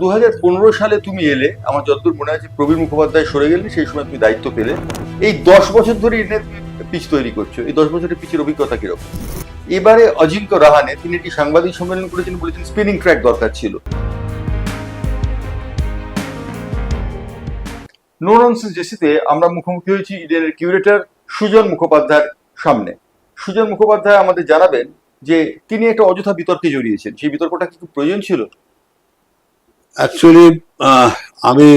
দু হাজার পনেরো সালে তুমি এলে, আমার যতদূর মনে আছে প্রবীণ মুখোপাধ্যায় সরে গেলেন, সেই সময় তুমি দায়িত্ব পেলে। এই দশ বছর ধরে ইন্ডিয়া পিচ তৈরি করছ। এই দশ বছরের পিচের অভিজ্ঞতা কীরকম? এবারে অজিঙ্ক্য রাহানে তিনি একটি সাংবাদিক সম্মেলন করেছেন, বলেছেন স্পিনিং ট্র্যাক দরকার ছিল। নো জেসিতে আমরা মুখোমুখি হয়েছি ইডেনের কিউরেটর সুজন মুখোপাধ্যায়ের সামনে। সুজন মুখোপাধ্যায় আমাদের জানাবেন যে তিনি একটা অযথা বিতর্কে জড়িয়েছেন। সেই বিতর্কটা কি প্রয়োজন ছিল? অ্যাকচুয়ালি আমি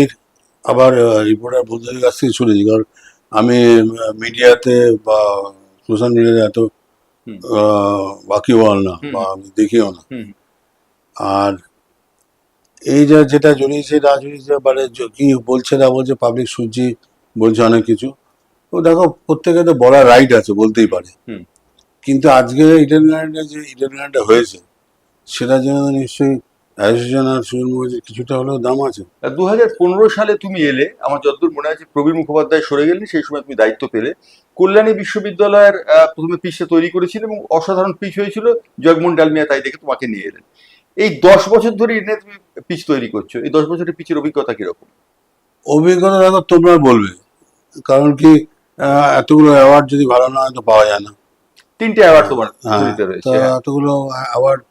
আবার রিপোর্টার বন্ধুদের কাছ থেকে শুনেছি কারণ আমি মিডিয়াতে বা সোশ্যাল মিডিয়াতে এত। বাকিওয়াল না বা আমি দেখিও না। আর এই যে যেটা জড়িয়েছে না জড়িয়েছে মানে কি বলছে না বলছে পাবলিক শুনছি বলছে অনেক কিছু তো দেখো প্রত্যেকে তো বলার রাইট আছে বলতেই পারে। কিন্তু আজকে ইডেন গার্ডেনে যে ইডেন গার্ডেনটা হয়েছে সেটার জন্য নিশ্চয়ই অ্যাসোসিয়েশন আর সুজন মুখার্জির কিছুটা হলেও দাম আছে। দুই হাজার পনেরো সালে তুমি এলে আমার যতদূর মনে আছে প্রবীণ মুখোপাধ্যায় সরে গেলেন সেই সময় তুমি দায়িত্ব পেলে। কল্যাণী বিশ্ববিদ্যালয়ের প্রথমে পিচটা তৈরি করেছিল এবং অসাধারণ পিচ হয়েছিল জগমোহন ডালমিয়া তাই দেখে তোমাকে নিয়ে এলেন। এই দশ বছর ধরে ইন্ডিয়া তুমি পিচ তৈরি করছ এই দশ বছরের পিচের অভিজ্ঞতা কীরকম? অভিজ্ঞতা দেখো তোমরা বলবে। কারণ কি এতগুলো অ্যাওয়ার্ড যদি ভালো না হয় তো পাওয়া যায় না। তিনটে অ্যাওয়ার্ড তোমার হ্যাঁ। এতগুলো অ্যাওয়ার্ড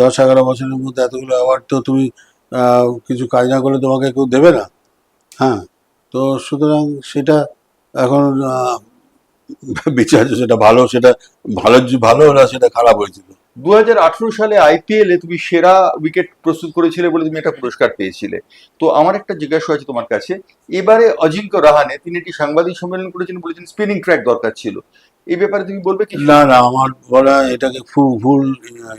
দশ এগারো বছরের মধ্যে এতগুলো অ্যাওয়ার্ড তো তুমি কিছু কাজ না করলে তোমাকে কেউ দেবে না। হ্যাঁ তো সুতরাং সেটা এখন বিচার সেটা ভালো সেটা ভালো ভালো না সেটা খারাপ হয়েছিল। দু হাজার আঠারো সালে আইপিএল এ তুমি সেরা উইকেট প্রস্তুত করেছিলে বলে তুমি একটা পুরস্কার পেয়েছিলে। তো আমার একটা জিজ্ঞাসা আছে তোমার কাছে। এবারে অজিঙ্ক্য রাহানে তিনি একটি সাংবাদিক সম্মেলন করেছেন বলেছেন স্পিনিং ট্র্যাক দরকার ছিল। এই ব্যাপারে তুমি বলবে কি না না আমার বলা এটাকে ফুল ভুল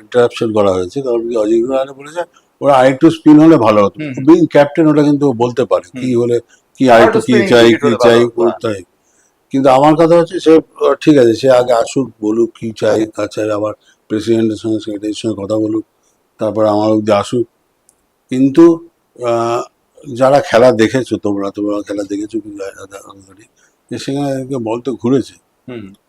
ইন্টারাপশন করা হয়েছে কারণ কি অজিত রাহানে বলেছে ওরা আরেকটু স্পিন হলে ভালো হতো বিং ক্যাপ্টেন ওটা কিন্তু বলতে পারে কি হলে কি আরেকটু কি চাই কি চাই হতো, কিন্তু আমার কথা হচ্ছে সে ঠিক আছে সে আগে আসুক বলুক কি চাই তা চাই আবার প্রেসিডেন্টের সঙ্গে সেক্রেটারির সঙ্গে কথা বলুক তারপর আমার অব্দি আসুক কিন্তু আহ, যারা খেলা দেখেছ তোমরা তোমরা খেলা দেখেছ সেখানে বল তো ঘুরেছে।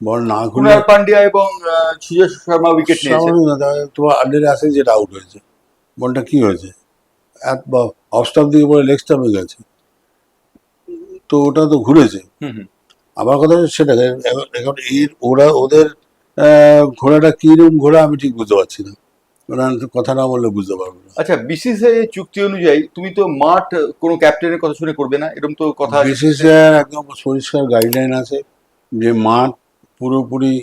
বল না ঘুরে কুনাল পান্ডিয়া এবং আহ, শর্মা উইকেট নিয়েছে। স্বাভাবিক না, তা- তোমার আন্ডারে আসে যেটা আউট হয়েছে। বলটা কি হয়েছে? এক অফ স্টাফ দিকে পরে লেগ স্টাফে গেছে। তো ওটা তো ঘুরেছে। হুম, হুম। আমার কথা হচ্ছে সেটা এখন এর ওরা ওদের আহ, ঘোড়াটা কীরকম ঘোড়া আমি ঠিক বুঝতে পারছি না। ওরা কথা না বললে বুঝতে পারব না। আচ্ছা বিসিসিআই চুক্তি অনুযায়ী তুমি তো মাঠ কোনো ক্যাপ্টেনের কথা শুনে করবে না এরকম তো কথা। বিসিসিআই একদম পরিষ্কার গাইডলাইন আছে। যে মাঠ পুরোপুরি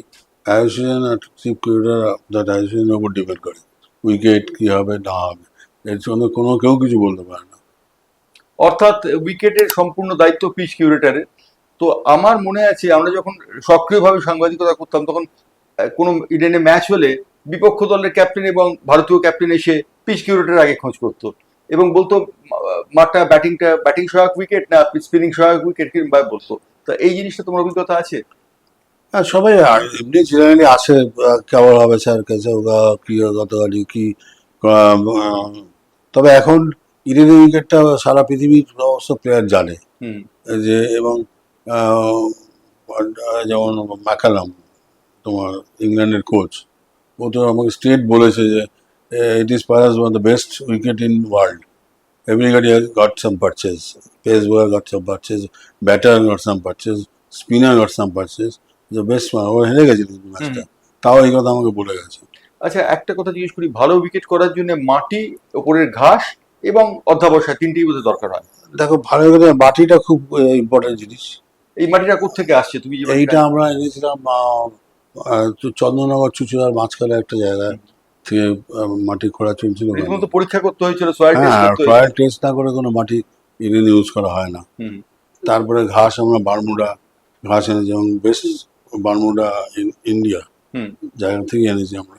অ্যাসোসিয়েশন আর চিফ ক্রিকেটার দ্যাট অ্যাসোসিয়েশনের উপর ডিপেন্ড করে। উইকেট কি হবে, না হবে, এর জন্য কোনো কেউ কিছু বলতে পারে না। অর্থাৎ উইকেটের সম্পূর্ণ দায়িত্ব পিচ কিউরেটারের তো আমার মনে আছে, আমরা যখন সক্রিয়ভাবে সাংবাদিকতা করতাম, তখন কোনো ইডেনে ম্যাচ হলে বিপক্ষ দলের ক্যাপ্টেন এবং ভারতীয় ক্যাপ্টেন এসে পিচ কিউরেটার আগে খোঁজ করতো। এবং বলতো মাঠটা ব্যাটিংটা ব্যাটিং সহায়ক উইকেট না স্পিনিং সহায়ক উইকেট কিংবা বলতো। তো এই জিনিসটা তোমার অভিজ্ঞতা আছে? হ্যাঁ সবাই এমনি জেনারেলি আসে কেমন হবে স্যার কেসে হোগা কি গতকালই কি তবে এখন ইডেনের উইকেটটা সারা পৃথিবীর সমস্ত প্লেয়ার জানে। যে এবং যেমন ম্যাকালাম তোমার ইংল্যান্ডের কোচ ও তো আমাকে স্টেট বলেছে যে it is Paras one the best wicket in world everybody has got some purchase pace bowler got some purchase batter got some purchase spinner got some purchase the best ও হেরে গেছিল ম্যাচটা তাও এই কথা আমাকে বলে গেছে। আচ্ছা একটা কথা জিজ্ঞেস করি। ভালো উইকেট করার জন্য মাটি ওপরের ঘাস এবং অধ্যাবসায় তিনটেই বোধহয় দরকার হয়। দেখো ভালো কথা বাটিটা খুব ইম্পর্টেন্ট জিনিস। এই মাটিটা কোথেকে আসছে? তুমি যে এইটা আমরা এনেছিলাম চন্দননগর চুচুড়ার মাঝখানে একটা জায়গায়। থেকে মাটি খোঁড়া চলছিল পরীক্ষা করতে হয়েছিল সয়েল টেস্ট হ্যাঁ সয়েল টেস্ট না করে কোনো মাটি এনে ইউজ করা হয় না। তারপরে ঘাস আমরা বারমুডা ঘাস এনেছি এবং বেশ বারমুডা ইন্ডিয়া জায়গা থেকে এনেছি আমরা।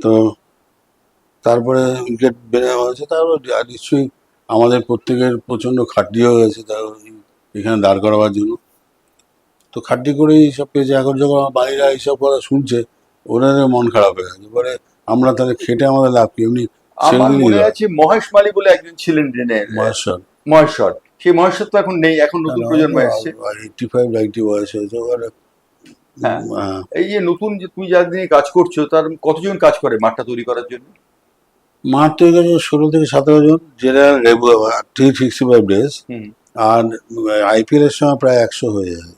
তো তারপরে উইকেট বেড়ে হয়েছে তারপরে নিশ্চয়ই আমাদের প্রত্যেকের প্রচণ্ড খাটনি হয়ে গেছে তার এখানে দাঁড় করাবার জন্য। তো খাটনি করেই সব পেয়েছে এখন যখন বাড়িরা এইসব কথা শুনছে ওনাদের মন খারাপ হয়ে গেছে। এবারে আমরা তাহলে খেটে আমাদের লাভ কি? এমনি আমার মনে আছে মহেশ মালি বলে একজন ছিলেন ট্রেনের মহেশ্বর। মহেশ্বর। সেই মহেশ্বর তো এখন নেই এখন নতুন প্রজন্ম এসছে। এইটি ফাইভ নাইনটি বয়স হয়েছে হ্যাঁ। হ্যাঁ, এই যে নতুন যে তুমি যার নিয়ে কাজ করছ তার কতজন কাজ করে মাঠটা তৈরি করার জন্য? মাঠ তৈরি করেছে ষোলো থেকে সতেরো জন general regular three sixty five days আর আইপিএল এর সময় প্রায় একশো হয়ে যায়।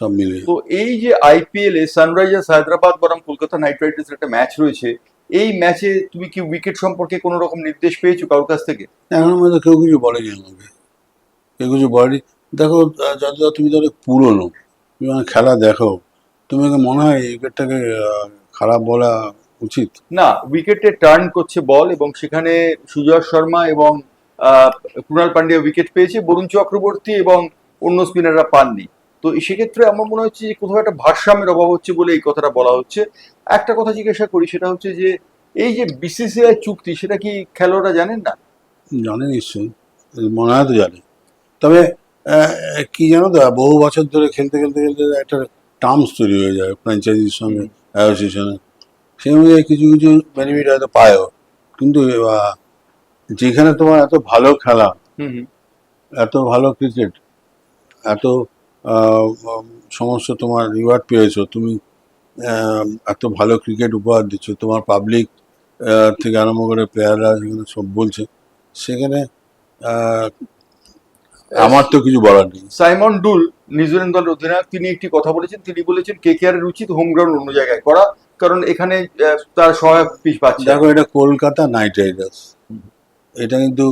সব মিলিয়ে। তো এই যে আইপিএল এ সানরাইজার্স হায়দ্রাবাদ বনাম কলকাতা নাইট রাইডার্স একটা ম্যাচ রয়েছে এই ম্যাচে তুমি কি উইকেট সম্পর্কে কোনো রকম নির্দেশ পেয়েছ কারোর কাছ থেকে? এখনও মধ্যে কেউ কিছু বলেনি আমাকে। কেউ কিছু বলেনি দেখো যতটা তুমি অনেক পুরনো তুমি খেলা দেখো তুমি মনে হয় উইকেটটাকে খারাপ বলা উচিত? না উইকেটে টার্ন করছে বল এবং সেখানে সুজয় শর্মা এবং কুণাল পান্ডিয়া উইকেট পেয়েছে বরুণ চক্রবর্তী এবং অন্য স্পিনাররা পাননি। তো সেক্ষেত্রে আমার মনে হচ্ছে যে কোথাও একটা ভারসাম্যের অভাব হচ্ছে বলে এই কথাটা বলা হচ্ছে। একটা কথা জিজ্ঞাসা করি সেটা হচ্ছে যে এই যে বিসিসিআই চুক্তি সেটা কি খেলোয়াড়রা জানেন না? জানে নিশ্চয়ই মনে হয় তো জানে তবে কি জানো তো বহু বছর ধরে খেলতে খেলতে খেলতে একটা টার্মস তৈরি হয়ে যায় ফ্র্যাঞ্চাইজির সঙ্গে অ্যাসোসিয়েশনে সেই অনুযায়ী কিছু কিছু বেনিফিট হয়তো পায়ও। কিন্তু যেখানে তোমার এত ভালো খেলা এত ভালো ক্রিকেট এত সমস্ত তোমার রিওয়ার্ড পেয়েছ। তুমি এত ভালো ক্রিকেট উপহার দিচ্ছ। তোমার পাবলিক থেকে আরম্ভ করে প্লেয়াররা যেখানে সব বলছে সেখানে আমার তো কিছু বলার নেই। সাইমন ডুল নিউজিল্যান্ড দলের অধিনায়ক তিনি একটি কথা বলেছেন। তিনি বলেছেন কে কে এর উচিত হোম গ্রাউন্ড অন্য জায়গায় করা কারণ এখানে তার সহায়ক পিচ পাচ্ছে। দেখো এটা কলকাতা নাইট রাইডার্স। এটা কিন্তু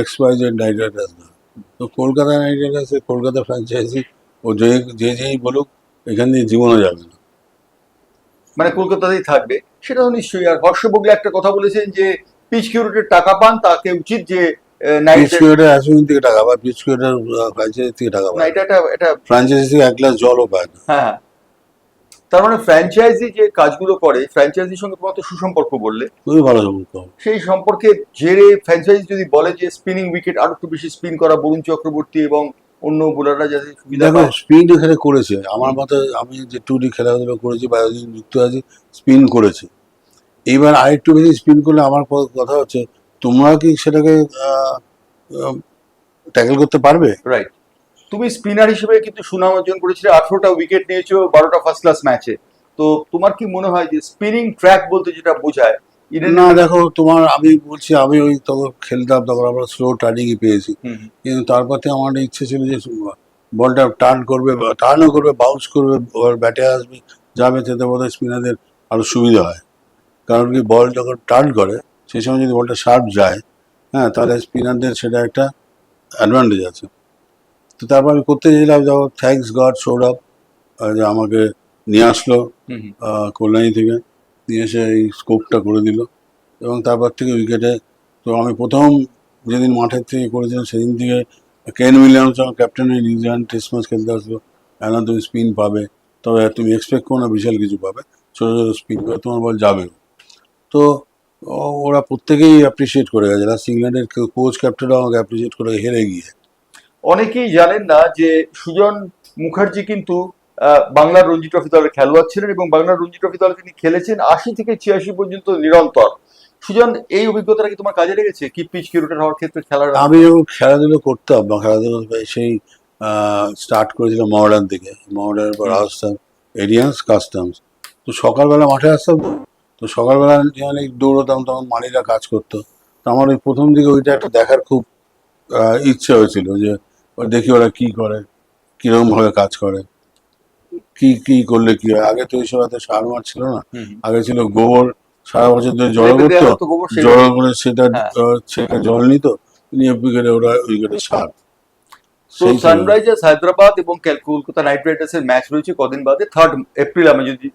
X Y Z Knight Riders না। তো কলকাতা নাইট রাইডার্সের কলকাতা ফ্র্যাঞ্চাইজি ও যে যে যেই বলুক এখান দিয়ে জীবনও যাবে না। মানে কলকাতাতেই থাকবে। সেটা তো নিশ্চয়ই। আর হর্ষ বগলে একটা কথা বলেছেন যে পিচ কিউরিটির টাকা পান তাকে উচিত যে পিচ কিউরেটার থেকে টাকা পায় পিচ কিউরেটার ফ্র্যাঞ্চাইজি থেকে টাকা পায় এটা এটা ফ্র্যাঞ্চাইজি থেকে এক গ্লাস জলও পায় না। হ্যাঁ হ্যাঁ। তার মানে ফ্র্যাঞ্চাইজি যে কাজগুলো করে ফ্র্যাঞ্চাইজির সঙ্গে তোমার তো সুসম্পর্ক বললে। খুবই ভালো সম্পর্ক। সেই সম্পর্কে জেরে ফ্র্যাঞ্চাইজি যদি বলে যে স্পিনিং উইকেট আরও একটু বেশি স্পিন করা বরুণ চক্রবর্তী এবং অন্য বোলাররা যাতে সুবিধা দেখো স্পিন এখানে করেছে। আমার মতে আমি যে টুডি খেলাধুলো করেছি বা যুক্ত আছি স্পিন করেছে। এইবার আরেকটু বেশি স্পিন করলে আমার কথা হচ্ছে তোমরা কি সেটাকে ট্যাকেল করতে পারবে? রাইট তুমি স্পিনার হিসেবে কিন্তু সুনাম অর্জন করেছিলে আঠারোটা উইকেট নিয়েছো বারোটা ফার্স্ট ক্লাস ম্যাচে তো তোমার কি মনে হয় যে স্পিনিং ট্র্যাক বলতে যেটা বোঝায় না দেখো তোমার আমি বলছি আমি ওই তখন খেলতাম তখন আমরা স্লো টার্নিংই পেয়েছি। কিন্তু তারপর আমার ইচ্ছে ছিল যে বলটা টার্ন করবে টার্নও করবে বাউন্স করবে ব্যাটে আসবে যাবে তাতে বোধ হয় স্পিনারদের আরও সুবিধা হয়। কারণ কি বল যখন টার্ন করে সেই সময় যদি বলটা শার্প যায় হ্যাঁ তাহলে স্পিনারদের সেটা একটা অ্যাডভান্টেজ আছে। তো তারপর আমি করতে গেছিলাম যখন থ্যাঙ্কস গড সৌরভ যে আমাকে নিয়ে আসলো। কল্যাণী থেকে নিয়ে এসে এই স্কোপটা করে দিল। এবং তারপর থেকে উইকেটে তো আমি প্রথম যেদিন মাঠের থেকে করেছিলাম সেদিন থেকে কেন উইলিয়ামস আমার ক্যাপ্টেন হয়ে নিউজিল্যান্ড টেস্ট ম্যাচ খেলতে আসলো এখন তুমি স্পিন পাবে তবে তুমি এক্সপেক্ট করো না বিশাল কিছু পাবে। ছোটো ছোটো স্পিন পাবে তোমার বল যাবে। তো ওরা প্রত্যেকেই অ্যাপ্রিসিয়েট করে গেছে। লাস্ট ইংল্যান্ডের কোচ ক্যাপ্টেনও আমাকে অ্যাপ্রিসিয়েট করে হেরে গিয়ে। অনেকেই জানেন না যে সুজন মুখার্জি কিন্তু বাংলার রঞ্জি ট্রফি দলের খেলোয়াড় ছিলেন এবং বাংলার রঞ্জি ট্রফি দলে তিনি খেলেছেন আশি থেকে ছিয়াশি পর্যন্ত নিরন্তর। সুজন এই অভিজ্ঞতাটা কি তোমার কাজে লেগেছে? কি পিচ কিউরেটার হওয়ার ক্ষেত্রে খেলার আমি খেলাধুলো করতাম খেলাধুলো সেই স্টার্ট করেছিলাম মডার্ন থেকে মডার্নের পর আসতাম এরিয়ান্স কাস্টমস তো সকালবেলা মাঠে আসতাম তো সকালবেলা এই দৌড়তাম তখন মালিরা কাজ করতো। তো আমার ওই প্রথম দিকে ওইটা একটা দেখার খুব ইচ্ছে হয়েছিল যে দেখি ওরা কি করে কীরকম ভাবে কাজ করে কি কি করলে কি হয়? আগে তো এইসব এত সার মার ছিল না। আগে ছিল গোবর সারা বছর ধরে জড়ো করতো। জড়ো করে সেটা হ্যাঁ। সেটা জল নিত নিয়ে উইকেটে ওরা উইকেটে সার। তো সানরাইজার্স হায়দ্রাবাদ এবং কলকাতা নাইট রাইডার্স এর ম্যাচ রয়েছে কদিন বাদে থার্ড এপ্রিল আমি যদি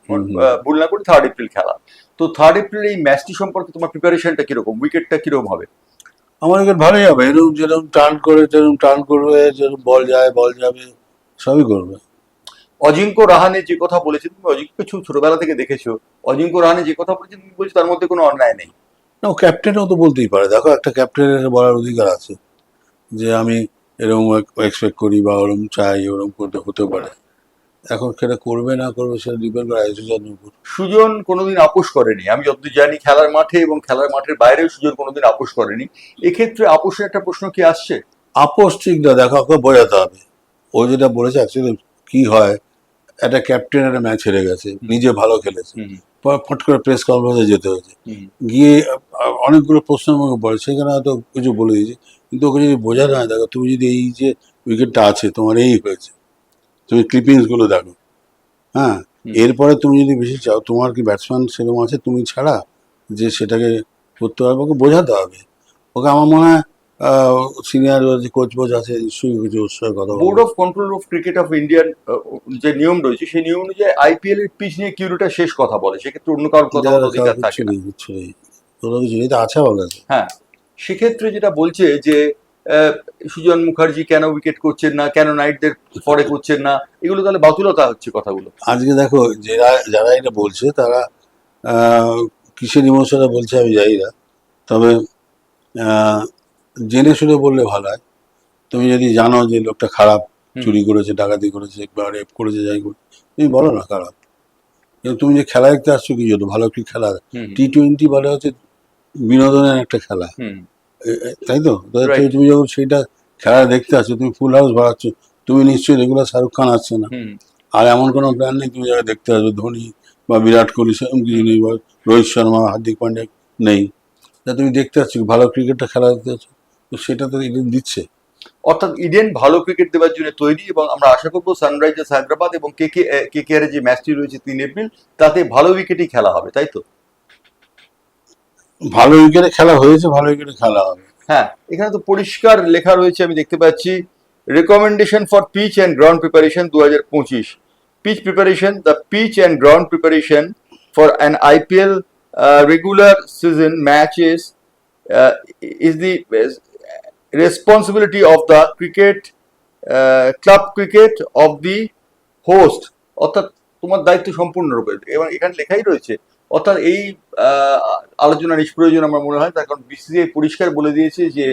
ভুল না করি থার্ড এপ্রিল খেলা। তো থার্ড এপ্রিল এই ম্যাচটি সম্পর্কে তোমার প্রিপারেশনটা কীরকম? উইকেটটা কীরকম হবে? আমার উইকেট ভালোই হবে। এরকম যেরকম টার্ন করে যেরকম টার্ন করবে যেরকম বল যায় বল যাবে সবই করবে। অজিঙ্ক্য রাহানে যে কথা বলেছেন তুমি অজিঙ্ক্য ছোটবেলা থেকে দেখেছ অজিঙ্ক্য রাহানে যে কথা বলেছেন তুমি বলছো তার মধ্যে কোনো অন্যায় নেই। না ও ক্যাপ্টেনও তো বলতেই পারে। দেখো একটা ক্যাপ্টেনের বলার অধিকার আছে যে আমি এরকম এক্সপেক্ট করি বা ওরকম চাই ওরকম করতে হতে পারে। এখন সেটা করবে না করবে সেটা ডিপেন্ড করে আইসিসনের উপর সুজন কোনোদিন আপোষ করেনি। আমি যতদূর জানি খেলার মাঠে এবং খেলার মাঠের বাইরেও সুজন কোনোদিন আপোষ করেনি। এক্ষেত্রে আপোষের একটা প্রশ্ন কি আসছে? আপোষ ঠিক না দেখো ওকে বোঝাতে হবে। ও যেটা বলেছে অ্যাকচুয়ালি কি হয় একটা ক্যাপ্টেন একটা ম্যাচ হেরে গেছে নিজে ভালো খেলেছে। ফট করে প্রেস কনফারেন্সে যেতে হয়েছে। গিয়ে অনেকগুলো প্রশ্ন আমাকে পড়ে সেখানে হয়তো কিছু বলে দিয়েছে। কিন্তু ওকে যদি বোঝানো হয় দেখো তুমি যদি এই যে উইকেটটা আছে তোমার এই হয়েছে তুমি ক্লিপিংসগুলো দেখো। হ্যাঁ? এরপরে তুমি যদি বেশি চাও তোমার কি ব্যাটসম্যান সেরকম আছে? তুমি ছাড়া যে সেটাকে করতে হবে ওকে বোঝাতে হবে। ওকে আমার মনে হয় সিনিয়র যে কোচ বোচ আছে নিশ্চয়ই কিছু ওর কথা Board of Control of Cricket of Indian যে নিয়ম রয়েছে সেই নিয়ম অনুযায়ী আইপিএল এর পিচ নিয়ে কিউরিটা শেষ কথা বলে। সেক্ষেত্রে অন্য কারোর কথা বলার অধিকার থাকে না। কিচ্ছু নেই তোরা কিছু নেই আছে আমার হ্যাঁ সেক্ষেত্রে যেটা বলছে যে সুজন মুখার্জি কেন উইকেট করছেন না? কেন নাইটদের পরে করছেন না? এগুলো তাহলে বাতুলতা হচ্ছে কথাগুলো। আজকে দেখো যারা যারা এটা বলছে তারা কিসের ইমোশনে বলছে আমি জানি না। তবে জেনে শুনে বললে ভালো হয়। তুমি যদি জানো যে লোকটা খারাপ চুরি করেছে ডাকাতি করেছে বা রেপ করেছে যাই করে তুমি বলো না খারাপ। তুমি যে খেলা দেখতে আসছো কি জন্য? ভালো কি খেলা। টি টোয়েন্টি বলে হচ্ছে বিনোদনের একটা খেলা। তাই তো? তুমি- যখন সেইটা খেলা দেখতে আসছো তুমি ফুল হাউস বাড়াচ্ছ তুমি নিশ্চয়ই রেগুলার শাহরুখ খান আসছে না। আর এমন কোনো প্ল্যান নেই তুমি যারা দেখতে আসবে ধোনি বা বিরাট কোহলি সেরকম কিছু নেই বা রোহিত শর্মা হার্দিক পান্ডে নেই। তা তুমি দেখতে পাচ্ছ ভালো ক্রিকেটটা খেলা দেখতে পাচ্ছ তো সেটা তো ইডেন দিচ্ছে। অর্থাৎ ইডেন ভালো ক্রিকেট দেওয়ার জন্য তৈরি এবং আমরা আশা করব সানরাইজার্স হায়দ্রাবাদ এবং কে কে কে কে যে ম্যাচটি রয়েছে তিন এপ্রিল তাতে ভালো উইকেটই খেলা হবে তাই তো? ভালো উইকেটে খেলা হয়েছে, ভালো উইকেটে খেলা হবে। হ্যাঁ এখানে তো পরিষ্কার লেখা রয়েছে, আমি দেখতে পাচ্ছি। Recommendation for pitch and ground preparation দু হাজার পঁচিশ pitch preparation the pitch and ground preparation for an IPL regular season matches is the responsibility of the cricket club cricket of the host অর্থাৎ তোমার দায়িত্ব সম্পূর্ণরূপে। এবং এখানে লেখাই রয়েছে অর্থাৎ এই আলোচনা নিষ্প্রয়োজন আমার মনে হয় তার কারণ বিসিসিআই পরিষ্কার বলে দিয়েছে যে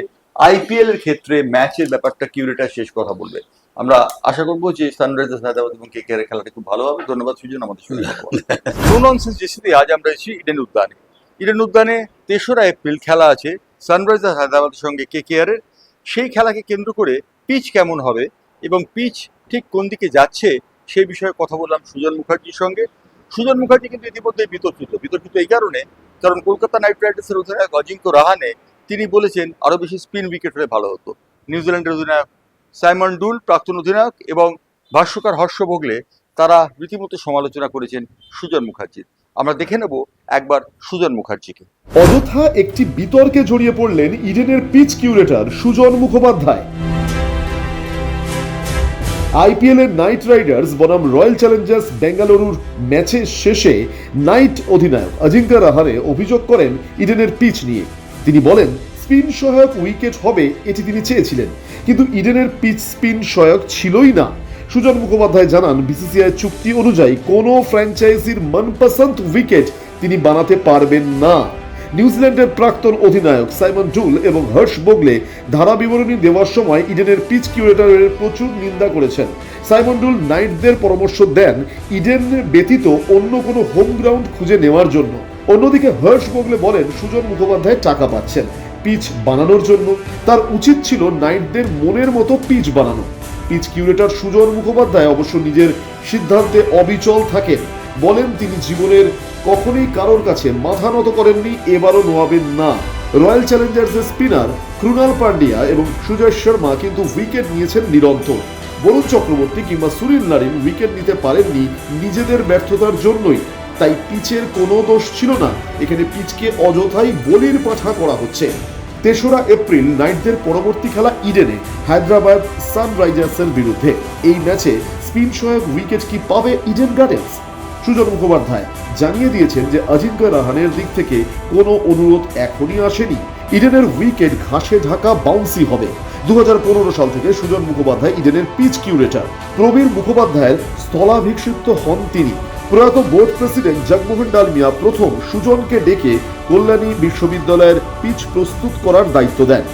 আইপিএল এর ক্ষেত্রে ম্যাচের ব্যাপারটা কিউরেটার শেষ কথা বলবে। আমরা আশা করব যে সানরাইজার্স হায়দ্রাবাদ এবং কে কে খেলাটা খুব ভালো হবে। ধন্যবাদ সুজন আমাদের সঙ্গে নো ননসেন্স জেসিতে আজ আমরা এসেছি ইডেন উদ্যানে ইডেন উদ্যানে তেসরা এপ্রিল খেলা আছে সানরাইজার্স হায়দ্রাবাদের সঙ্গে কে কে সেই খেলাকে কেন্দ্র করে পিচ কেমন হবে এবং পিচ ঠিক কোন দিকে যাচ্ছে সেই বিষয়ে কথা বললাম সুজন মুখার্জির সঙ্গে। সুজন মুখার্জি কিন্তু ইতিমধ্যে বিতর্কিত। বিতর্কিত এই কারণে, কারণ কলকাতা নাইট রাইডার্সের অধিনায়ক অজিঙ্ক্য রাহানে তিনি বলেছেন, আরও বেশি স্পিন উইকেট হলে ভালো হতো। নিউজিল্যান্ডের অধিনায়ক সাইমন ডুল, প্রাক্তন অধিনায়ক এবং ভাষ্যকার হর্ষ ভোগলে তারা রীতিমতো সমালোচনা করেছেন সুজন মুখার্জির আমরা দেখে নেব একবার সুজন মুখার্জিকে। অযথা একটি বিতর্কে জড়িয়ে পড়লেন ইডেনের pitch curator Sujan Mukhopadhyay. IPL এর নাইট রাইডার্স বনাম রয়্যাল চ্যালেঞ্জার্স বেঙ্গালুরুর ম্যাচের শেষে নাইট অধিনায়ক অজিঙ্কা রাহানে অভিযোগ করেন ইডেনের পিচ নিয়ে। তিনি বলেন, স্পিন সহায়ক উইকেট হবে এটি তিনি চেয়েছিলেন, কিন্তু ইডেনের পিচ স্পিন সহায়ক ছিলই না। সুজন মুখোপাধ্যায় জানান, বিসিসিআই চুক্তি অনুযায়ী কোনো ফ্র্যাঞ্চাইজির মনপসন্দ উইকেট তিনি বানাতে পারবেন না। নিউজিল্যান্ডের প্রাক্তন অধিনায়ক সাইমন ডুল এবং হর্ষ বোগলে ধারা বিবরণী দেওয়ার সময় ইডেনের পিচ কিউরেটরের প্রচুর নিন্দা করেছেন। সাইমন ডুল নাইটদের পরামর্শ দেন ইডেন ব্যতীত অন্য কোনো হোম গ্রাউন্ড খুঁজে নেওয়ার জন্য। অন্যদিকে হর্ষ বোগলে বলেন, সুজন মুখোপাধ্যায় টাকা পাচ্ছেন পিচ বানানোর জন্য। তার উচিত ছিল নাইটদের মনের মতো পিচ বানানো। পিচ কিউরেটর সুজন মুখোপাধ্যায় অবশ্য নিজের সিদ্ধান্তে অবিচল থাকেন। বলেন, তিনি জীবনের কখনোই কারোর কাছে মাথা নত করেননি এবারও নোয়াবেন না। রয়্যাল চ্যালেঞ্জার্সের স্পিনার ক্রুনাল পান্ডিয়া এবং সুজয় শর্মা কিন্তু উইকেট নিয়েছেন নিরন্তর বরুণ চক্রবর্তী কিংবা সুনীল নারিন উইকেট নিতে পারেননি নিজেদের ব্যর্থতার জন্যই। তাই পিচের কোনো দোষ ছিল না। এখানে পিচকে অযথাই বলির পাঠা করা হচ্ছে। তেসরা এপ্রিল নাইটদের পরবর্তী খেলা ইডেনে, হায়দ্রাবাদ সানরাইজার্সের বিরুদ্ধে। এই ম্যাচে স্পিন সহায়ক উইকেট কি পাবে ইডেন গার্ডেন্স? সুজন মুখোপাধ্যায় জানিয়ে দিয়েছেন যে অজিঙ্ক্য রাহানের দিক থেকে কোনো অনুরোধ এখনই আসেনি। ইডেনের উইকেট ঘাসে ঢাকা বাউন্সি হবে। দু সাল থেকে সুজন মুখোপাধ্যায় ইডেনের পিচ কিউরেটর প্রবীর মুখোপাধ্যায়ের স্থলাভিষিক্ত হন তিনি। প্রয়াত বোর্ড প্রেসিডেন্ট জগমোহন ডালমিয়া প্রথম সুজনকে ডেকে কল্যাণী বিশ্ববিদ্যালয়ের পিচ প্রস্তুত করার দায়িত্ব দেন।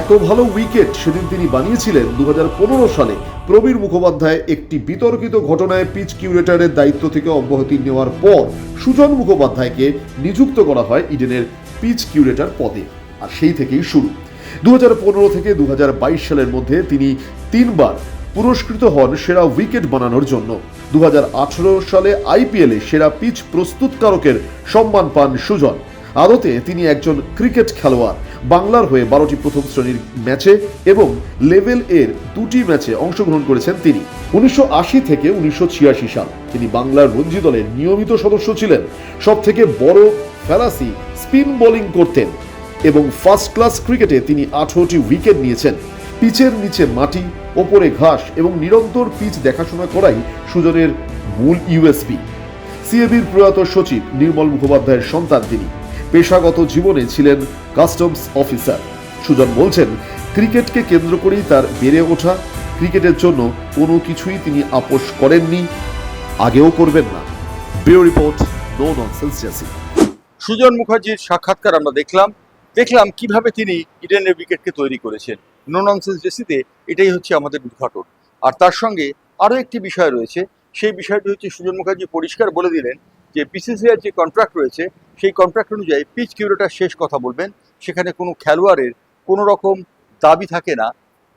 এত ভালো উইকেট সেদিন তিনি বানিয়েছিলেন দু হাজার পনেরো সালে। প্রবীর মুখোপাধ্যায় একটি বিতর্কিত ঘটনায় পিচ কিউরেটারের দায়িত্ব থেকে অব্যাহতি নেওয়ার পর সুজন মুখোপাধ্যায়কে নিযুক্ত করা হয় ইডেনের পিচ কিউরেটার পদে, আর সেই থেকেই শুরু। দু থেকে দু হাজার বাইশ সালের মধ্যে তিনি তিনবার পুরস্কৃত হন সেরা উইকেট বানানোর জন্য। দু হাজার আঠারো সালে আইপিএলে সেরা পিচ প্রস্তুতকারকের সম্মান পান সুজন। আদতে তিনি একজন ক্রিকেট খেলোয়াড়। বাংলার হয়ে বারোটি প্রথম শ্রেণির ম্যাচে এবং লেভেল এর দুটি ম্যাচে অংশগ্রহণ করেছেন তিনি। উনিশশো আশি থেকে উনিশশো ছিয়াশি সাল তিনি বাংলার রঞ্জি দলের নিয়মিত সদস্য ছিলেন। সব থেকে বড় ফেলাসি স্পিন বোলিং করতেন এবং ফার্স্ট ক্লাস ক্রিকেটে তিনি আঠারোটি উইকেট নিয়েছেন। পিচের নিচে মাটি, ওপরে ঘাস এবং নিরন্তর পিচ দেখাশোনা করাই সুজনের মূল ইউএসপি সিএবির প্রয়াত সচিব নির্মল মুখোপাধ্যায়ের সন্তান তিনি। পেশাগত জীবনে ছিলেন কাস্টমস অফিসার। সুজন বলছেন, ক্রিকেটকে কেন্দ্র করেই তার বেড়ে ওঠা। ক্রিকেটের জন্য কোনো কিছুই তিনি আপোষ করেননি, আগেও করবেন না। Bureau report, no nonsense Sujan মুখার্জির সাক্ষাৎকার আমরা দেখলাম। দেখলাম কীভাবে তিনি ইডেনের উইকেটকে তৈরি করেছেন। নো ননসেন্স, জেসিতে এটাই হচ্ছে আমাদের উদ্ঘাটন। আর তার সঙ্গে আরও একটি বিষয় রয়েছে। সেই বিষয়টি হচ্ছে সুজন মুখার্জি পরিষ্কার বলে দিলেন যে বিসিসিআর যে কন্ট্রাক্ট রয়েছে সেই কন্ট্রাক্ট অনুযায়ী পিচ কিউরেটার শেষ কথা বলবেন। সেখানে কোনো খেলোয়াড়ের কোনো রকম দাবি থাকে না।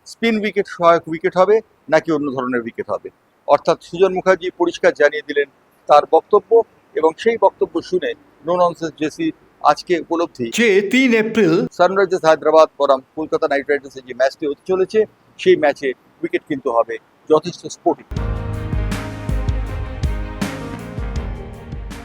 স্পিন উইকেট সহায়ক উইকেট হবে নাকি অন্য ধরনের উইকেট হবে। অর্থাৎ সুজন মুখার্জি পরিষ্কার জানিয়ে দিলেন তার বক্তব্য এবং সেই বক্তব্য শুনে নো ননসেন্স জেসি আজকে উপলব্ধি। যে তিন এপ্রিল সানরাইজার্স হায়দ্রাবাদ বনাম কলকাতা নাইট রাইডার্সের যে ম্যাচটি হতে চলেছে সেই ম্যাচে উইকেট কিন্তু হবে। যথেষ্ট স্পোর্টিং